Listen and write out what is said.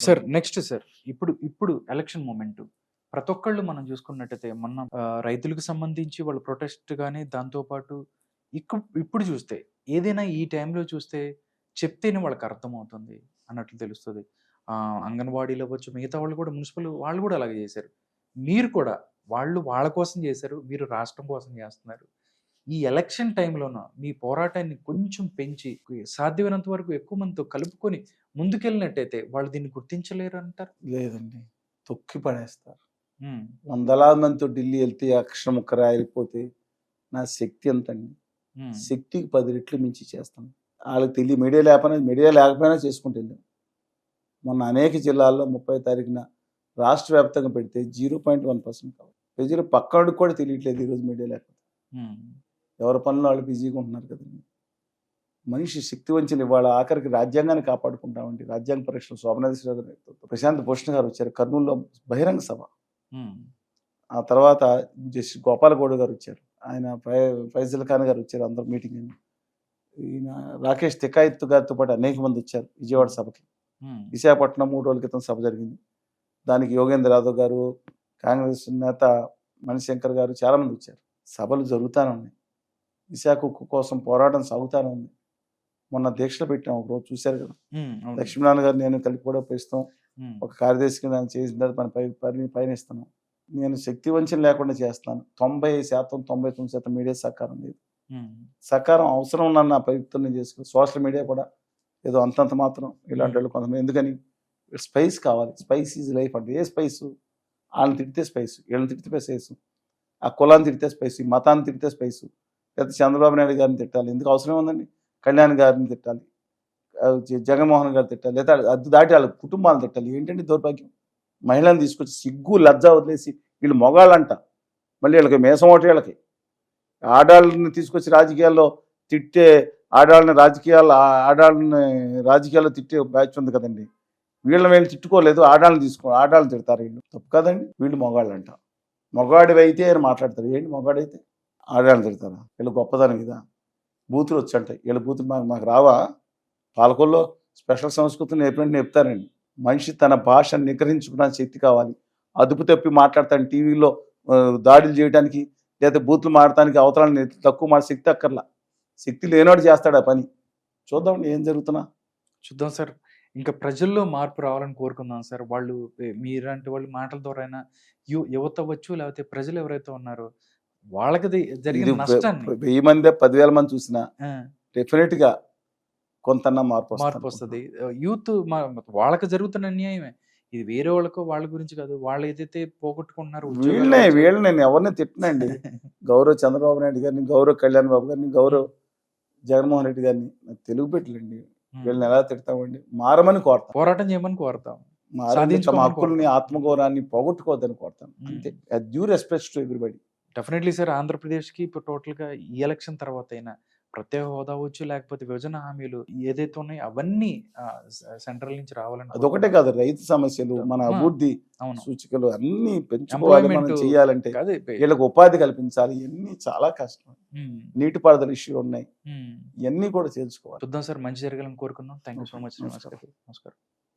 Sir next sir ఇప్పుడు ఇప్పుడు election moment. ప్రతి ఒక్కళ్ళు మనం చూసుకున్నట్టయితే మొన్న రైతులకు సంబంధించి వాళ్ళ ప్రొటెస్ట్ కానీ దాంతోపాటు ఇక ఇప్పుడు చూస్తే ఏదైనా ఈ టైంలో చూస్తే చెప్తేనే వాళ్ళకి అర్థమవుతుంది అన్నట్లు తెలుస్తుంది. ఆ, అంగన్వాడీలు అవ్వచ్చు మిగతా వాళ్ళు కూడా మున్సిపల్ వాళ్ళు కూడా అలాగే చేశారు. మీరు కూడా వాళ్ళు వాళ్ళ కోసం చేశారు మీరు రాష్ట్రం కోసం చేస్తున్నారు. ఈ ఎలక్షన్ టైంలోన మీ పోరాటాన్ని కొంచెం పెంచి సాధ్యమైనంత వరకు ఎక్కువ మందితో కలుపుకొని ముందుకెళ్ళినట్టయితే వాళ్ళు దీన్ని గుర్తించలేరు అంటారు లేదండి. తొక్కి పడేస్తారు. వందలాది మందితో ఢిల్లీ వెళ్తే అక్షరం ఒక్క రాయలిపోతే నా శక్తి ఎంతండి? శక్తికి పది రెట్లు మించి చేస్తాను వాళ్ళకి తెలియ మీడియా లేకపోయినా మీడియా లేకపోయినా చేసుకుంటూ వెళ్ళాం. మొన్న అనేక జిల్లాల్లో ముప్పై తారీఖున రాష్ట్ర వ్యాప్తంగా పెడితే జీరో పాయింట్ వన్ పర్సెంట్ కావాలి. ప్రజలు పక్కడికి కూడా తెలియట్లేదు ఈరోజు మీడియా లేకపోతే. ఎవరి పనులు వాళ్ళు బిజీగా ఉంటున్నారు కదండి. మనిషి శక్తి వంచిన ఇవాళ ఆఖరికి రాజ్యాంగాన్ని కాపాడుకుంటామండి. రాజ్యాంగ పరీక్షలు నేతృత్వంలో ప్రశాంత్ భూషణ్ గారు వచ్చారు. కర్నూలులో బహిరంగ సభ. ఆ తర్వాత జస్టిస్ గోపాలగౌడ్ గారు వచ్చారు. ఆయన ఫై ఫైజల్ ఖాన్ గారు వచ్చారు అందరు మీటింగ్ అని ఈయన రాకేష్ తికాయత్ గారితో పాటు అనేక మంది వచ్చారు విజయవాడ సభకి. విశాఖపట్నం మూడు రోజుల క్రితం సభ జరిగింది. దానికి యోగేంద్ర యాదవ్ గారు కాంగ్రెస్ నేత మణిశంకర్ గారు చాలా మంది వచ్చారు. సభలు జరుగుతూనే ఉన్నాయి. విశాఖ ఉక్కు కోసం పోరాటం సాగుతూనే ఉంది. మొన్న దీక్షలు పెట్టాం ఒక రోజు చూశారు కదా. లక్ష్మీనారాయణ గారు నేను కలిపి కూడా ఉమ్, ఒక కార్యదర్శి కింద చేసిన తర్వాత మన పై పని పైన నేను శక్తి వంచన లేకుండా చేస్తాను తొంభై శాతం తొంభై తొమ్మిది శాతం మీడియా సహకారం లేదు. సహకారం అవసరం ఉన్న నా నేను చేసుకో సోషల్ మీడియా కూడా ఏదో అంతంత మాత్రం ఇలాంటి వాళ్ళు కొంతమంది ఎందుకని? స్పైస్ కావాలి. స్పైస్ ఈజ్ లైఫ్ అంటే ఏ స్పైస్? వాళ్ళని తిడితే స్పైస్ వీళ్ళని తిడితే స్పైస్. ఆ కులాన్ని తిడితే స్పైస్ ఈ మతాన్ని తిడితే స్పైస్. లేకపోతే చంద్రబాబు నాయుడు గారిని తిట్టాలి. ఎందుకు అవసరం ఉందండి? కళ్యాణ్ గారిని తిట్టాలి. జగన్మోహన్ గారు తిట్టాలి. లేదా అది దాటి వాళ్ళ కుటుంబాలను తిట్టాలి. ఏంటంటే దౌర్భాగ్యం? మహిళలను తీసుకొచ్చి సిగ్గు లజ్జ వదిలేసి వీళ్ళు మొగాళ్ళంట. మళ్ళీ వీళ్ళకి మేసం ఒకటి వీళ్ళకి. ఆడాళ్ళని తీసుకొచ్చి రాజకీయాల్లో తిట్టే ఆడాళ్ళని రాజకీయాలు ఆడాళ్ళని రాజకీయాల్లో తిట్టే బ్యాచ్ ఉంది కదండి. వీళ్ళని వీళ్ళు తిట్టుకోలేదు. ఆడాళ్ళని తీసుకో ఆడాళ్ళని తిడతారు వీళ్ళు. తప్పు కదండి. వీళ్ళు మొగాళ్ళంట. మొగాడివి అయితే అని మాట్లాడతారు. ఏంటి మొగాడైతే? ఆడాళ్ళని తిడతారా వీళ్ళు గొప్పదనం ఇదా. బూతులు వచ్చంటాయి వీళ్ళ బూతులు మాకు మాకు రావా? పాలకొల్లో స్పెషల్ సంస్కృతిని ఎప్పుడంటే చెప్తారండి మనిషి తన భాషను నిగ్రహించుకోవడానికి శక్తి కావాలి. అదుపు తప్పి మాట్లాడతాను టీవీలో దాడులు చేయడానికి లేదా బూతులు మాడటానికి అవతలని తక్కువ మాట శక్తి అక్కర్లా. శక్తి లేనోడు చేస్తాడు ఆ పని. చూద్దాం ఏం జరుగుతున్నా. చూద్దాం సార్. ఇంకా ప్రజల్లో మార్పు రావాలని కోరుకుందాం సార్. వాళ్ళు మీరంటే వాళ్ళు మాటల ద్వారా అయినా యు యువత వచ్చు లేకపోతే ప్రజలు ఎవరైతే ఉన్నారో వాళ్ళకి జరిగిన వెయ్యి మంది పదివేల మంది చూసినా డెఫినెట్గా కొంతన్నా మార్పు మార్పు వస్తుంది. యూత్ వాళ్ళకి జరుగుతున్న అన్యాయమే. ఇది వేరే వాళ్ళకో వాళ్ళ గురించి కాదు. వాళ్ళు ఏదైతే పోగొట్టుకుంటున్నారు వీళ్ళనే. వీళ్ళని నేను ఎవరిని తిట్టినండి. గౌరవ్ చంద్రబాబు నాయుడు గారిని గౌరవ్ కళ్యాణ్ బాబు గారిని గౌరవ్ జగన్మోహన్ రెడ్డి గారిని తెలుగు పెట్టలేండి. వీళ్ళని ఎలా తిడతామండి? మారమని కోరతాం. పోరాటం చేయమని కోరుతాం. మారండి తమ హక్కుల్ని. ఆత్మగౌరవాన్ని పోగొట్టుకోవద్దని కోరతాం. అంతే. Due respect to everybody. Definitely sir ఆంధ్రప్రదేశ్కి ఇప్పుడు టోటల్గా ఈ ఎలక్షన్ తర్వాత అయినా ప్రత్యేక హోదా అవ్వచ్చు లేకపోతే విభజన హామీలు ఏదైతే ఉన్నాయో అవన్నీ సెంట్రల్ నుంచి రావాలని అదొకటే కాదు రైతు సమస్యలు మన. అభివృద్ధి సూచికలు అన్ని పెంచుకోవాలి మనం. చేయాలంటే వీళ్ళకి ఉపాధి కల్పించాలి ఇవన్నీ చాలా కష్టం ఉమ్, నీటిపారుదల ఇష్యూ ఉన్నాయి. ఇవన్నీ కూడా తెలుసుకోవాలి చూద్దాం సార్ మంచి జరగాలని కోరుకుందాం థ్యాంక్ యూ సో మచ్ నమస్కారం. నమస్కారం